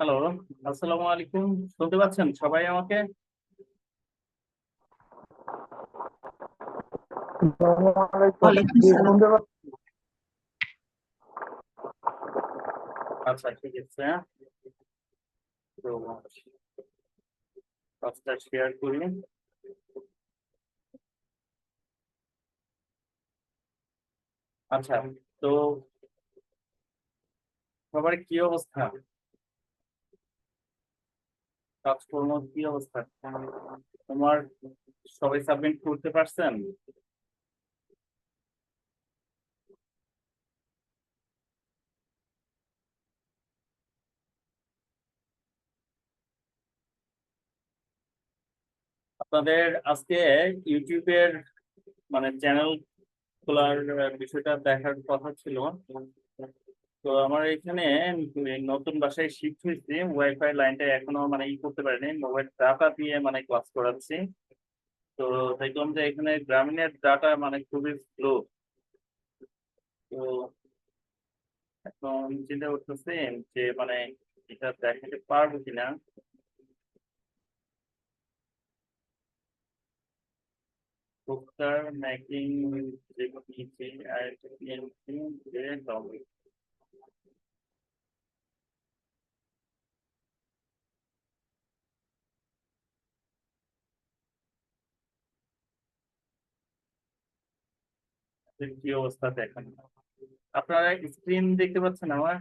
Hello আসসালামু আলাইকুম। শুনতে পাচ্ছেন সবাই আমাকে? আচ্ছা ঠিক আছে। কাজটা শেয়ার করি। আচ্ছা তো সবার কি অবস্থা? কাজকর্ম কি অবস্থা? তোমার সবাই সাবমিট করতে পারছেন? আপনাদের আজকে ইউটিউবের মানে চ্যানেল খোলার বিষয়টা দেখার কথা ছিল। তো আমার এখানে নতুন বাসায় শিফট হয়েছে। ওয়াইফাই লাইনটা এখনও মানে ই করতে পারিনি। মোবাইল ডাটা দিয়ে মানে ক্লাস করাচ্ছি। তো দেখলাম যে এখানে গ্রামীণের ডাটা মানে খুবই স্লো তো এখন চিন্তা করতেছি যে মানে এটা দেখাতে পারব কিনা। Bookstore, making GPT at PNC dollar. কি অবস্থা দেখেন। আপনারা স্ক্রিন দেখতে পাচ্ছেন আমার?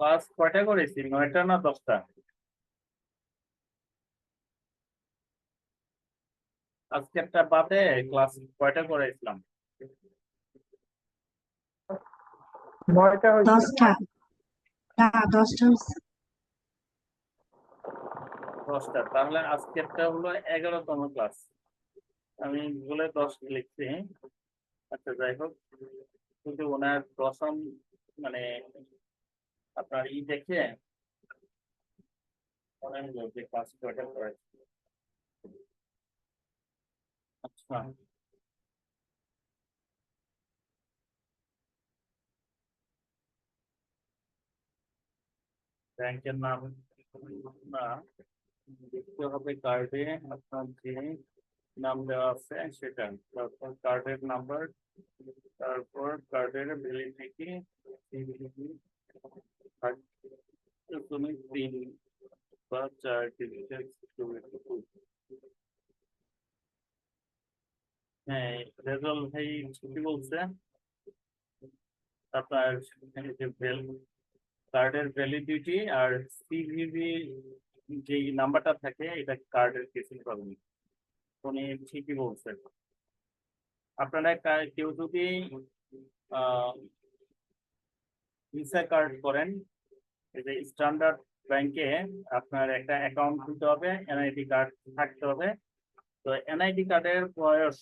ক্লাস কয়টা করেছি? নয়টা না দশটা? আজকে একটা বাদে ক্লাস কয়টা করেছিলাম নয়টা হয়েছে? দশটা। না দশটা হয়েছে। দশটা। তাহলে আজকেরটা হলো এগারোতম ক্লাস। আমি বলে দশ লিখছি। আচ্ছা যাই হোক। কিন্তু ওনার দশম মানে আপনার ই দেখে যে ক্লাস কয়টা করেছি। আচ্ছা। ব্যাংকের নাম না দেখতে হবে কার্ডে আপনার যে নাম দেওয়া আছে সেটা তারপর কার্ডের নাম্বার তারপর কার্ডের ভ্যালিডিটি তুমি তিন বা চার ডিজিটের হ্যাঁ রেজল ভাই ছুটি বলছে আপনার যে ভ্যাল কার্ডের ভ্যালিডিটি আর সিভিভি যে নাম্বারটা থাকে, এটা কার্ডের কেসিং পাবেন উনি ঠিকই বলছেন। আপনারা কেউ যদি ভিসা কার্ড করেন যে স্ট্যান্ডার্ড ব্যাংকে আপনার একটা অ্যাকাউন্ট খুলতে হবে এনআইডি কার্ড থাকতে হবে। তো এনআইডি কার্ডের বয়স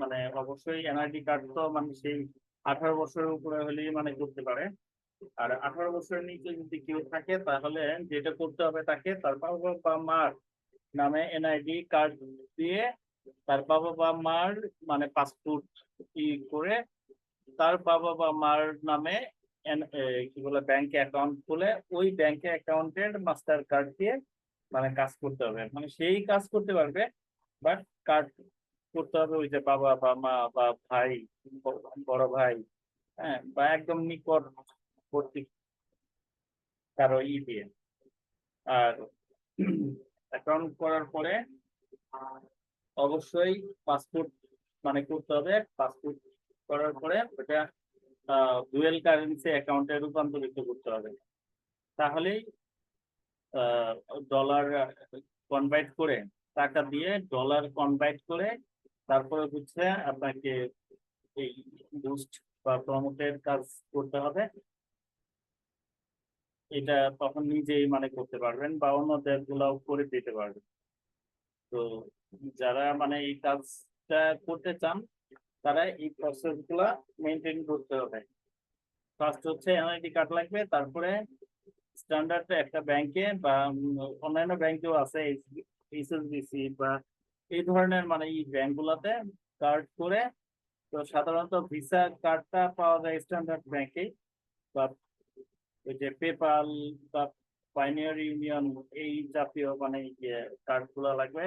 মানে অবশ্যই এনআইডি কার্ড তো মানে সেই আঠারো বছরের উপরে হলেই মানে করতে পারে। আর আঠারো বছরের নিচে যদি কেউ থাকে, তাহলে যেটা করতে হবে তাকে তার বাবা বা মার নামে এনআইডি কার্ড দিয়ে তার বাবা বা মার মানে পাসপোর্ট ই করে তার বাবা বা মার নামে কি বলে ব্যাংকে অ্যাকাউন্ট খুলে ওই ব্যাংকে অ্যাকাউন্টের মাস্টার কার্ড দিয়ে মানে কাজ করতে হবে। মানে সেই কাজ করতে পারবে বাট কার্ড করতে হবে ওই যে বাবা বা মা বা ভাই, বড় ভাই হ্যাঁ বা একদম নিকটবর্তী কারও ই দিয়ে আর অ্যাকাউন্ট করার পরে অবশ্যই পাসপোর্ট মানে করতে হবে। পাসপোর্ট করার পরে ওটা ডুয়েল কারেন্সি অ্যাকাউন্টে রূপান্তরিত করতে হবে। তাহলেই ডলার কনভার্ট করে টাকা দিয়ে ডলার কনভার্ট করে তারপরে হচ্ছে আপনাকে এই বুস্ট বা প্রমোটের কাজ করতে হবে। এটা তখন নিজেই মানে করতে পারবেন বা অন্যদের গুলাও করে দিতে পারবেন। তো যারা মানে এই কাজটা করতে চান, তারা এই প্রসেসগুলা মেনটেন করতে হবে। ফার্স্ট হচ্ছে এনআইডি কার্ড লাগবে, তারপরে স্ট্যান্ডার্ড একটা ব্যাংকে বা অন্যান্য ব্যাংকেও আছে এইচএসবিসি বা এই ধরনের মানে এই ব্যাংকগুলোতে কার্ড করে, তো সাধারণত ভিসা কার্ডটা পাওয়া যায় স্ট্যান্ডার্ড ব্যাংকে বা ওই যে পেপাল বা পাইনিয়ার ইউনিয়ন এই জাতীয় মানে কার্ডগুলো লাগবে।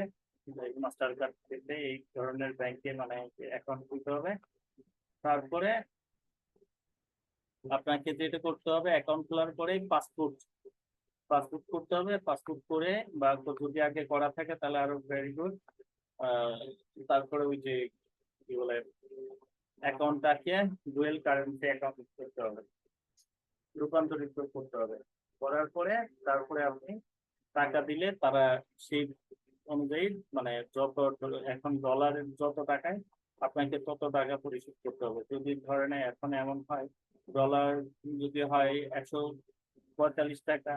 মাস্টার কার্ড পেতে এই ধরনের ব্যাংকে মানে অ্যাকাউন্ট খুলতে হবে। তারপরে আপনাকে যেটা করতে হবে অ্যাকাউন্ট খোলার পরেই পাসপোর্ট পাসপোর্ট করতে হবে। পাসপোর্ট করে বা যদি আগে করা থাকে তাহলে আরও ভেরি গুড তারপরে ওই যে কি বলে অ্যাকাউন্টটাকে ডুয়েল কারেন্সি অ্যাকাউন্ট করতে হবে। রূপান্তরিত করতে হবে। করার পরে তারপরে আপনি টাকা দিলে তারা সেই অনুযায়ী মানে যত এখন ডলারের যত টাকায় আপনাকে তত টাকা পরিশোধ করতে হবে। যদি ধরেন এখন এমন হয় ডলার যদি হয় একশো পঁয়তাল্লিশ টাকা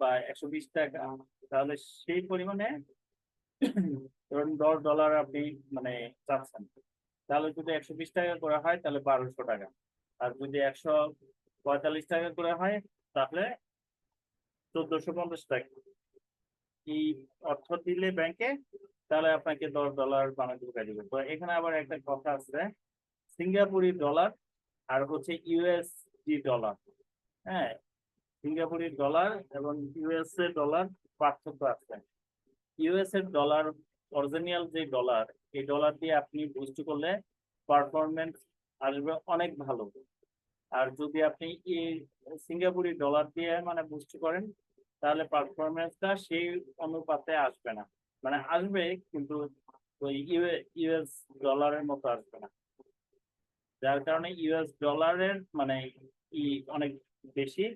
বা একশো বিশ টাকা, তাহলে সেই পরিমাণে ধরুন দশ ডলার আপনি মানে চাচ্ছেন। তাহলে যদি একশো বিশ টাকা করা হয়, তাহলে বারোশো টাকা। আর যদি একশো পঁয়তাল্লিশ টাকা করে হয়, তাহলে চোদ্দশো পঞ্চাশ টাকা। এই অর্থ দিলে ব্যাংকে তাহলে আপনাকে দশ ডলার বানাতে ঢুকাই দিবে। তো এখানে আবার একটা কথা আছে, সিঙ্গাপুরি ডলার আর হচ্ছে ইউএসডি ডলার হ্যাঁ সিঙ্গাপুরি ডলার এবং ইউএসএ ডলার পার্থক্য আছে। ইউএস এর ডলার অরিজিনাল যে ডলার এই ডলার দিয়ে আপনি বুস্ট করলে পারফরমেন্স আসবে অনেক ভালো। আর যদি আপনি এই সিঙ্গাপুরি ডলার দিয়ে মানে বুস্ট করেন, তাহলে পারফরমেন্সটা সেই অনুপাতে আসবে না। মানে আসবে, কিন্তু ওই ইউএস ডলারের মতো আসবে না। যার কারণে ইউএস ডলারের মানে ই অনেক বেশি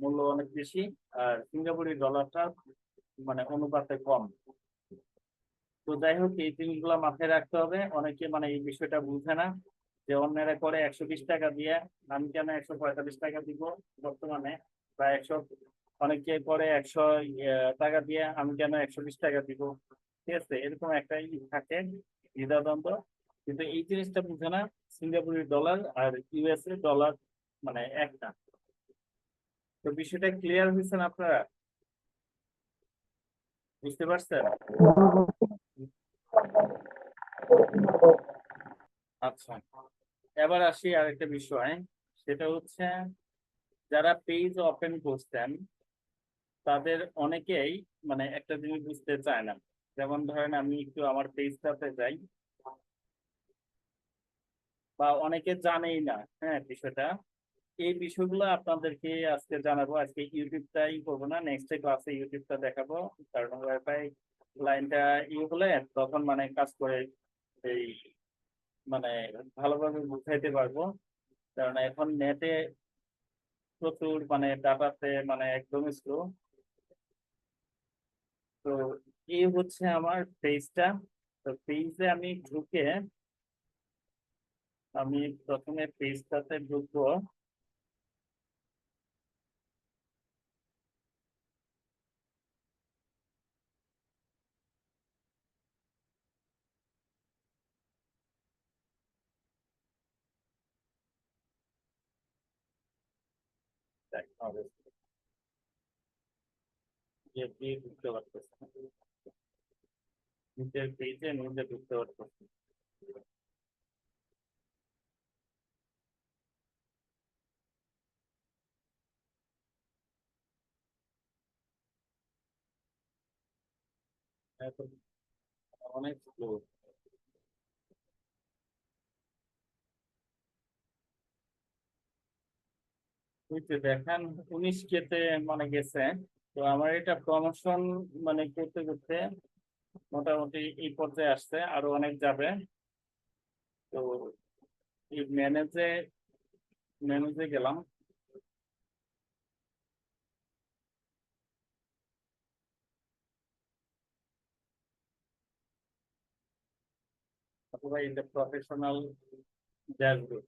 মূল্য অনেক বেশি, আর সিঙ্গাপুরি ডলারটা মানে অনুপাতে কম। তো যাই হোক, এই জিনিসগুলো মাথায় রাখতে হবে। অনেকে মানে এই বিষয়টা বুঝে না। যে অন্যেরা করে একশো বিশ টাকা দিয়ে, আমি কেন একশো পঁয়তাল্লিশ টাকা দিব বর্তমানে? বা একশো, অনেকে করে একশো টাকা দিয়ে, আমি কেন একশো বিশ টাকা দিব? ঠিক আছে, এরকম একটা ই থাকে, দ্বিধাদ্বন্দ্ব। কিন্তু এই জিনিসটা বুঝে না, সিঙ্গাপুরের ডলার আর ইউএস ইউএসএ ডলার মানে একটা। তো বিষয়টা ক্লিয়ার হয়েছেন আপনারা? বুঝতে পারছেন? আচ্ছা। এবার আসি আরেকটা বিষয়, সেটা হচ্ছে যারা পেজ ওপেন করছেন, তাদের অনেকেই মানে একটা জিনিস বুঝতে চায় না। যেমন ধরেন আমি একটু আমার পেজটাতে যাই, বা অনেকে জানেই না হ্যাঁ বিষয়টা। এই বিষয়গুলো আপনাদেরকে আজকে জানাব। আজকে ইউটিউবটাই করব না নেক্সট ক্লাসে ইউটিউবটা দেখাবো। কারণ ওয়াইফাই লাইনটা ই হলে তখন মানে কাজ করে এই মানে ভালোভাবে বুঝাইতে পারব। কারণ এখন নেটে প্রচুর মানে ডাটাতে মানে একদমই স্লো তো এই হচ্ছে আমার পেজটা তো পেজে আমি ঢুকে আমি প্রথমে পেজটাতে ঢুকবো। দেখ, হবে। যে দিয়ে ঢুকতে পারতেছে না। নিচের পেজে নিজে ঢুকতে পারতেছে না। এখন অনেক স্লো বুঝতে দেখেন, উনিশ কেতে মানে গেছে। তো আমার এটা প্রমোশন মানে করতে করতে মোটামুটি এই পর্যায়ে আসছে, আরও অনেক যাবে। তো এই ম্যানেজে ম্যানেজে গেলাম। অথবা in the professional dashboard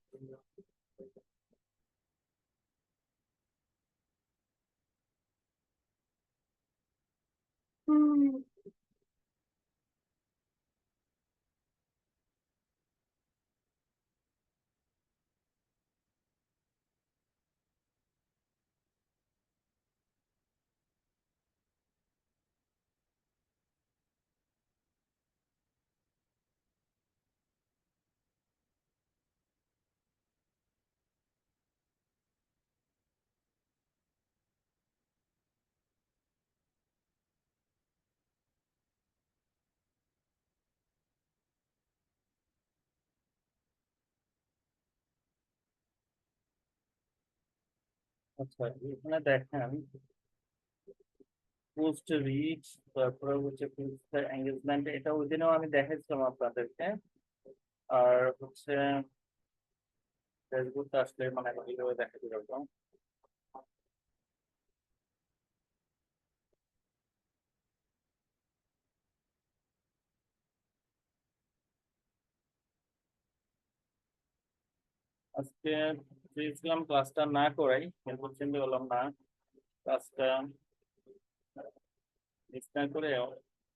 আচ্ছা এখানে দেখেন পোস্ট রিচ তারপরে হচ্ছে পোস্ট এঙ্গেজমেন্ট এটা ওই দিনেও আমি দেখাইছিলাম আপনাদেরকে আর হচ্ছে ফেসবুকটা আসলে মানে এইভাবে দেখাতে পারব আজকে চেয়েছিলাম ক্লাসটা না করাই এরপর চিন্তা করলাম, না ক্লাসটা না করে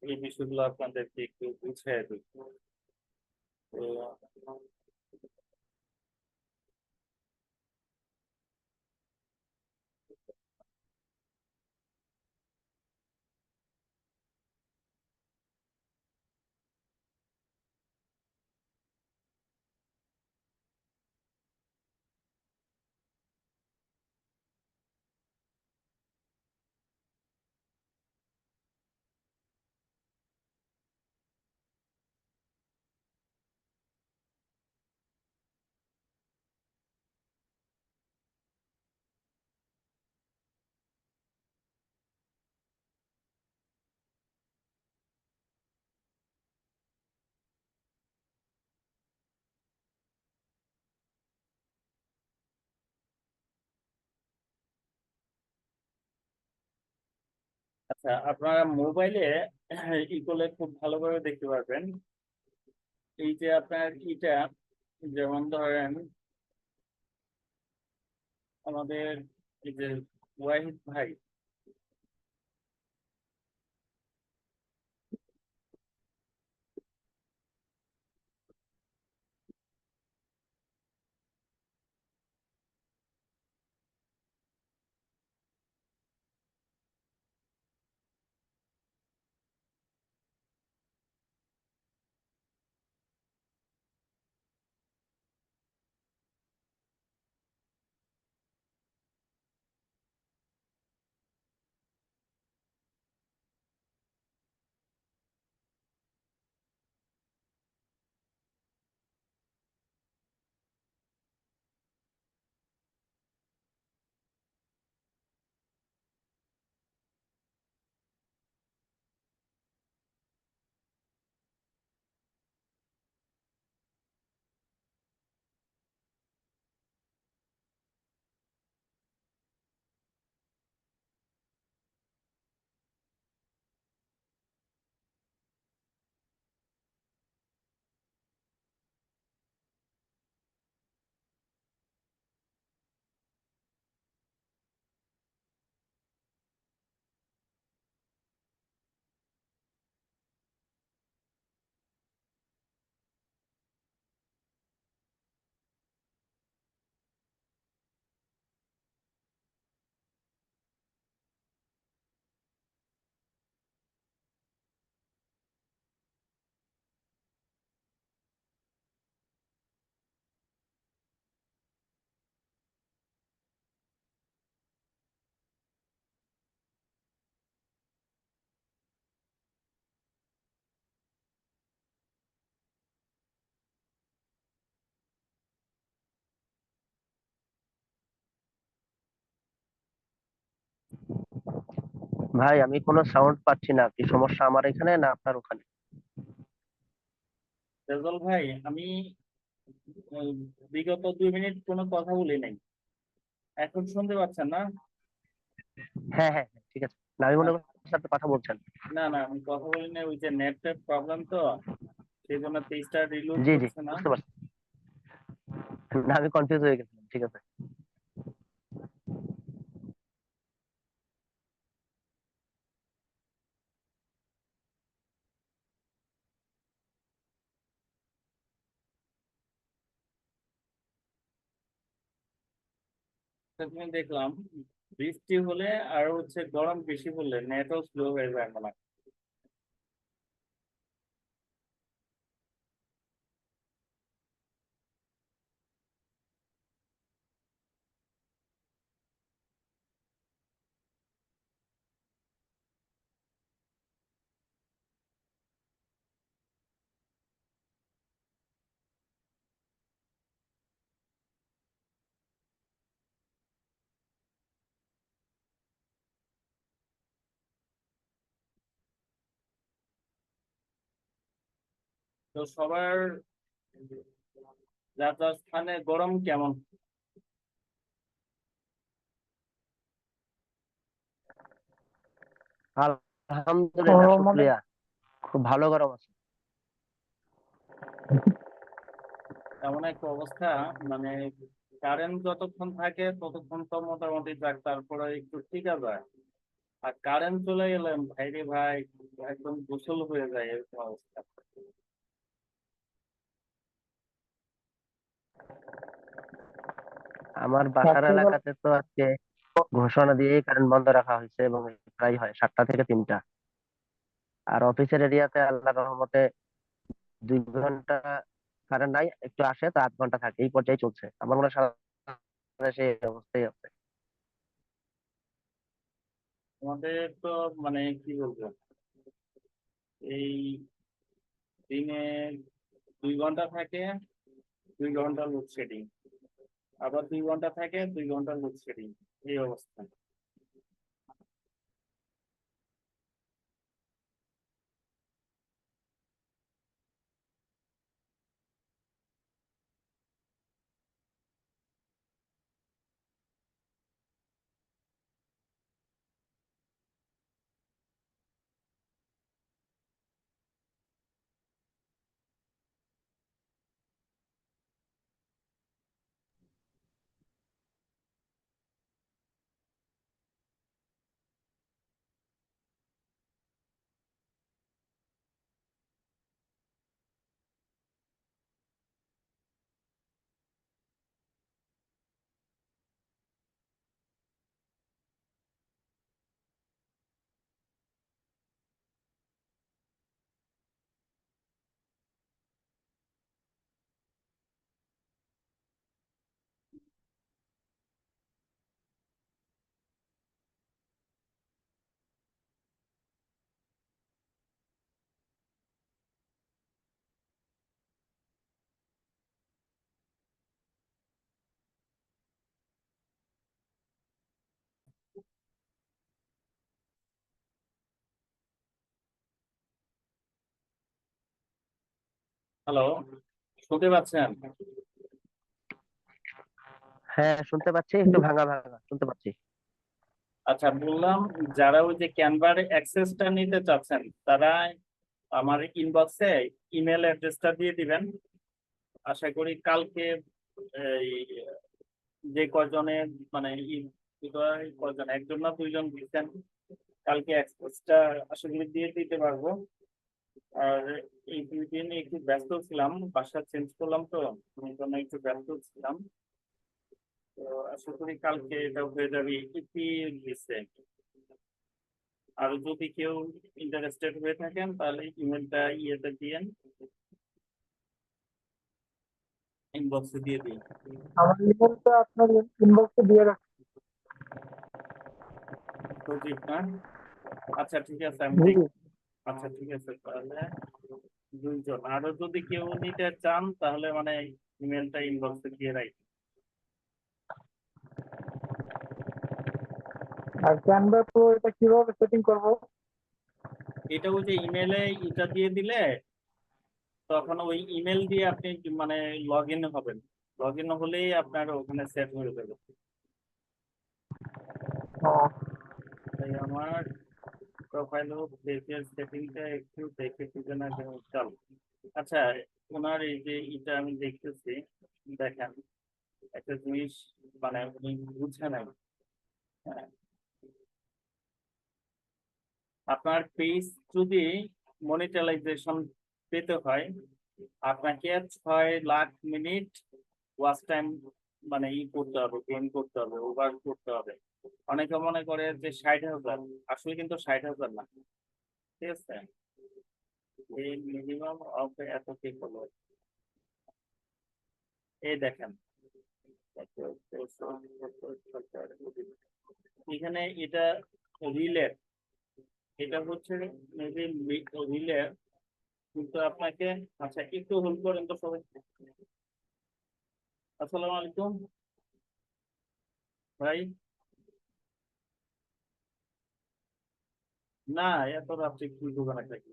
এই বিষয়গুলো আপনাদেরকে একটু বুঝিয়ে দিই। তো আচ্ছা আপনারা মোবাইলে ই করলে খুব ভালোভাবে দেখতে পারবেন। এই যে আপনার ইটা, যেমন ধরেন আমাদের যে ওয়াহিদ ভাই ভাই আমি কোনো সাউন্ড পাচ্ছি না। কি সমস্যা আমার এখানে না আপনার ওখানে? রেজল ভাই আমি বিগত দুই মিনিট কোনো কথা বলি নাই। এখন শুনতে পাচ্ছেন না? হ্যাঁ হ্যাঁ হ্যাঁ, ঠিক আছে। না আমি মনে আপনার সাথে কথা বলছেন। না না আমি কথা বলি না ওই যে নেটের প্রবলেম তো সেই জন্য পেজটা রিলোড জি জি বুঝতে পারছি। না আমি কনফিউজ হয়ে গেছিলাম ঠিক আছে। দেখলাম বৃষ্টি হলে আর হচ্ছে গরম বেশি হলে নেটও স্লো হয়ে যায় মনে হয়। তো সবার স্থানে গরম কেমন? আলহামদুলিল্লাহ মানে- খুব ভালো গরম আছে। এমন একটা অবস্থা মানে কারেন্ট যতক্ষণ থাকে ততক্ষণ তো মোটামুটি যাক তারপরে একটু ঠিক আছে। আর কারেন্ট চলে গেলে ভাই রে ভাই একদম গোসল হয়ে যায় এরকম অবস্থা। আমার বাসার এলাকাতে তো আজকে ঘোষণা দিয়েই কারেন্ট বন্ধ রাখা হয়েছে এবং প্রায় হয় সাতটা থেকে তিনটা। আর অফিসের এরিয়াতে আল্লাহ রহমতে দুই ঘণ্টা কারেন্ট নাই একটু আসে তো আধ ঘণ্টা থাকে এই পর্যায়ে চলছে। আমার মনে হয় সারা দেশে এই অবস্থাই আছে। আমাদের তো মানে কি বলব এই দিনে দুই ঘণ্টা থাকে দুই ঘণ্টা লোডশেডিং আবার দুই ঘণ্টা থাকে দুই ঘণ্টার ঘণ্টা লোডশেডিং এই অবস্থা। হ্যালো শুনতে পাচ্ছেন? হ্যাঁ শুনতে পাচ্ছি একটু ভাঙা ভাঙা শুনতে পাচ্ছি। আচ্ছা বললাম যারা ওই যে ক্যানভার অ্যাক্সেসটা নিতে চাচ্ছেন তারা আমার ইনবক্সে ইমেল অ্যাড্রেসটা দিয়ে দিবেন। আশা করি কালকে এই যে কজনে মানে কজন একজন না দুইজন দিচ্ছেন কালকে অ্যাক্সেসটা আশা করি দিয়ে দিতে পারব। আর এই দুই দিন একটু ব্যস্ত ছিলাম বাসা চেঞ্জ করলাম তো জন্য একটু ব্যস্ত ছিলাম। তো আশা করি কালকে এটা হয়ে যাবে ইপি দিচ্ছে আর যদি কেউ ইন্টারেস্টেড হয়ে থাকেন তাহলে ইমেলটা ইয়েতে দিয়েন। ইনবক্সে দিয়ে দিন আমার ইমেলটা আপনার ইনবক্সে দিয়ে সজীব না আচ্ছা ঠিক আছে আমি আচ্ছা ঠিক আছে তাহলে দুইজন। আরও যদি কেউ নিতে চান তাহলে মানে ইমেলটা ইনবক্সে দিয়ে রাখি। আর ক্যানভা প্রো এটা কীভাবে সেটিং করব? এটা ওই যে ইমেলে এটা দিয়ে দিলে তখন ওই ইমেল দিয়ে আপনি মানে লগ ইন হবেন। লগ ইন হলেই আপনার ওখানে সেট হয়ে যাবে। তাই আমার প্রোফাইল পেজের সেটিংটা একটু দেখে দিবেন না চাল। আচ্ছা ওনার এই যে এটা আমি দেখতেছি, দেখেন, একটা জিনিস মানে উনি বুঝে নাই হ্যাঁ। আপনার পেজ যদি মনিটাইজেশন পেতে হয়, আপনাকে ছয় লাখ মিনিট ওয়াচ টাইম মানে ই করতে হবে গেম করতে হবে ওভার করতে হবে। অনেকে মনে করে যে ষাট হাজার, আসলে কিন্তু ষাট হাজার না। ঠিক আছে? এই মিনিমাম অফ এত কে করল এই দেখেন। এখানে এটা রিলে এটা হচ্ছে কিন্তু আপনাকে আচ্ছা একটু হোল্ড করেন তো সবাই। আসসালামু আলাইকুম। ভাই? না এত রাত্রে কি দোকানে থাকি?